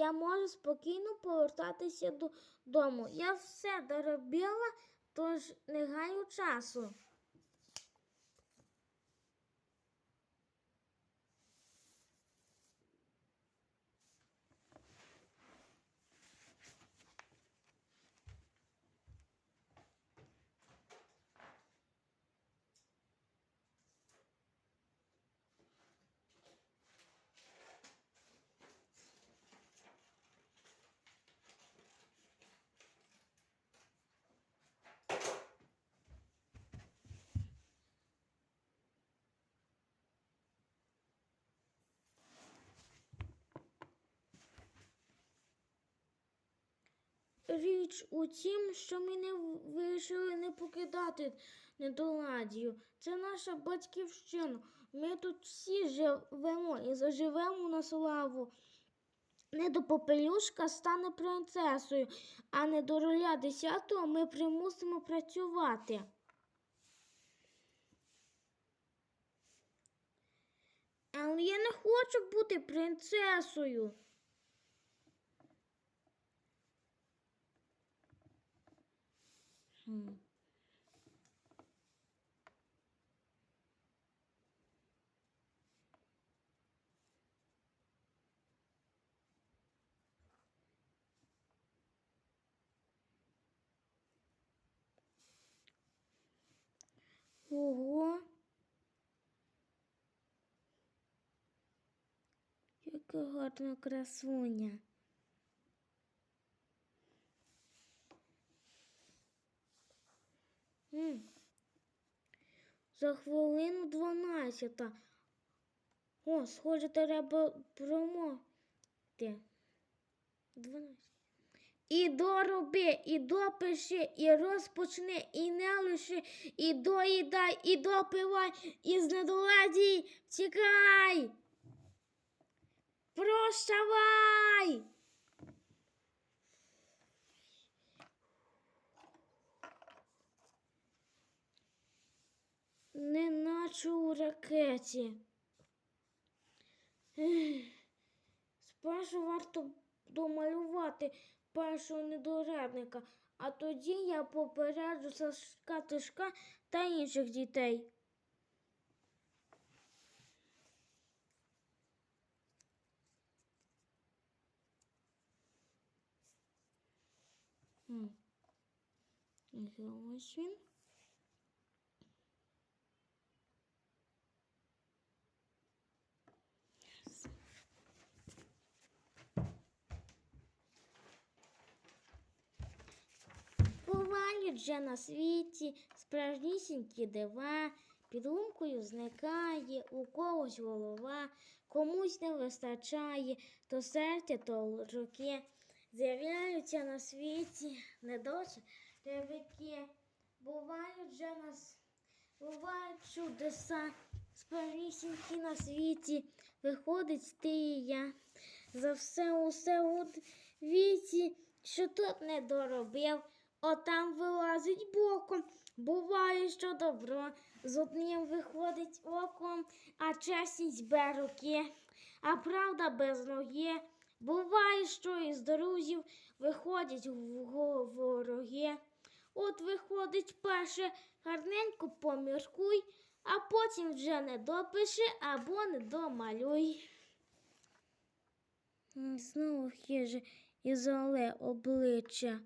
я можу спокійно повертатися додому. Я все доробила, тож не гаю часу. Річ у тім, що ми не вирішили не покидати недоладію. Це наша батьківщина. Ми тут всі живемо і заживемо на славу. Недопопелюшка стане принцесою, а не до роля десятого ми примусимо працювати. Але я не хочу бути принцесою. Хм. Ого. Яка гарна красуня. За хвилину дванадцята. О, схоже, треба промовити. Дванадцять. І дороби, і допиши, і розпочни, і не лиши, і доїдай, і допивай, і з недоладій тікай. Прощавай! Неначе у ракеті. Спершу варто домалювати першого недорадника, а тоді я попереджу Сашка Тишка та інших дітей. Ось він. Вже на світі справжнісінькі дива, під лумкою зникає, у когось голова, комусь не вистачає, то серця, то руки. З'являються на світі недочі ревики. Бувають вже на с- бувають чудеса, справжнісінькі на світі, виходить ти і я. За все усе у віці, що тут не доробив, отам вилазить боком. Буває, що добро з одним виходить оком, а чесність без руки, а правда без ноги. Буває, що із друзів виходять вороги. От виходить перше, гарненько поміркуй, а потім вже не допиши або не домалюй. Знову хиже і золе обличчя.